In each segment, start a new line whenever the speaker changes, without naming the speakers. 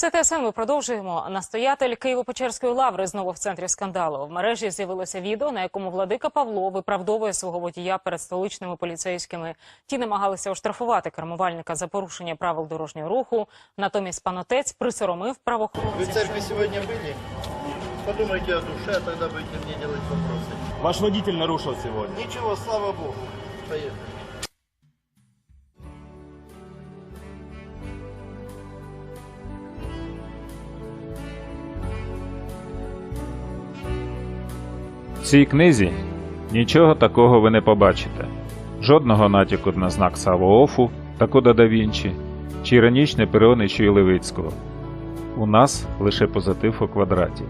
Це ТСН ми продовжуємо. Настоятель Києво-Печерської лаври знову в центрі скандалу. В мережі з'явилося відео, на якому владика Павло виправдовує свого водія перед столичними поліцейськими. Ті намагалися оштрафувати кермувальника за порушення правил дорожнього руху. Натомість панотець присоромив
Вы в
правоохоронців.
церкви сегодня были? Подумайте о душе, а тогда будете мне делать вопросы.
Ваш водитель нарушил сегодня.
Ничего, слава Богу. Поехали.
Цій книзі нічого такого ви не побачите. Жодного натяку на знак Савоофу та Кода да Вінчі чи іронічне періоничу Левицького. У нас лише позитив у квадраті,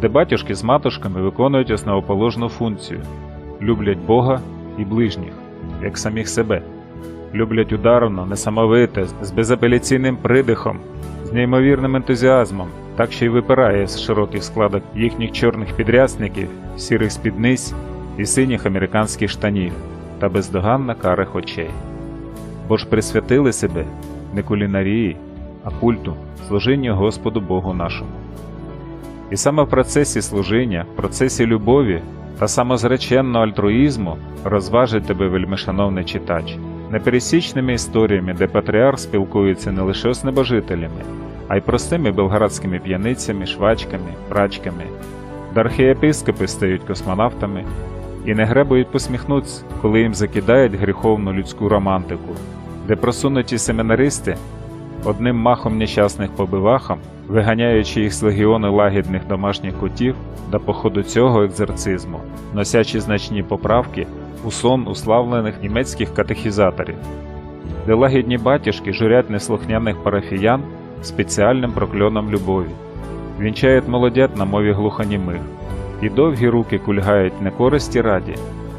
де батюшки з матушками виконують основоположну функцію люблять Бога і ближніх, як самих себе, люблять ударно, несамовите, з безапеляційним придихом, з неймовірним ентузіазмом, так що й випирає з широких складок їхніх чорних підрясників, сірих спідниць і синіх американських штанів та бездоганна карих очей. Бо ж присвятили себе не кулінарії, а культу, служінню Господу Богу нашому. І саме в процесі служіння, в процесі любові та самозреченного альтруїзму розважить тебе вельмишановний читач, непересічними історіями, де патріарх спілкується не лише з небожителями, а й простими белградськими п'яницями, швачками, прачками, де архієпископи стають космонавтами і не гребують посміхнутися, коли їм закидають гріховну людську романтику, де просунуті семінаристи одним махом нещасних побивахом, виганяючи їх з легіону лагідних домашніх котів до походу цього екзорцизму, носячи значні поправки у сон уславлених німецьких катехізаторів, де лагідні батюшки журять неслухняних парафіян спеціальним прокльоном любові, вінчають молодят на мові глухонімих, і довгі руки кульгають не користі раді,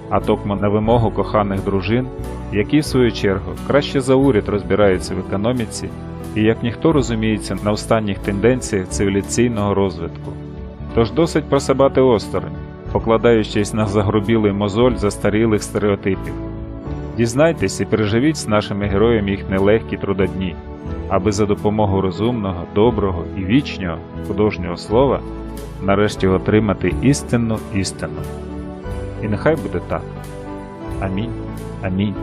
а токмо на вимогу коханих дружин, які, в свою чергу, краще за уряд розбираються в економіці і як ніхто розуміється на останніх тенденціях цивілізаційного розвитку. Тож досить просибати осторонь, покладаючись на загрубілий мозоль застарілих стереотипів. Дізнайтесь і переживіть з нашими героями їх нелегкі трудодні, аби за допомогою розумного, доброго і вічнього художнього слова нарешті отримати істинну істину. І нехай буде так. Амінь. Амінь.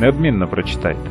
Неодмінно прочитайте.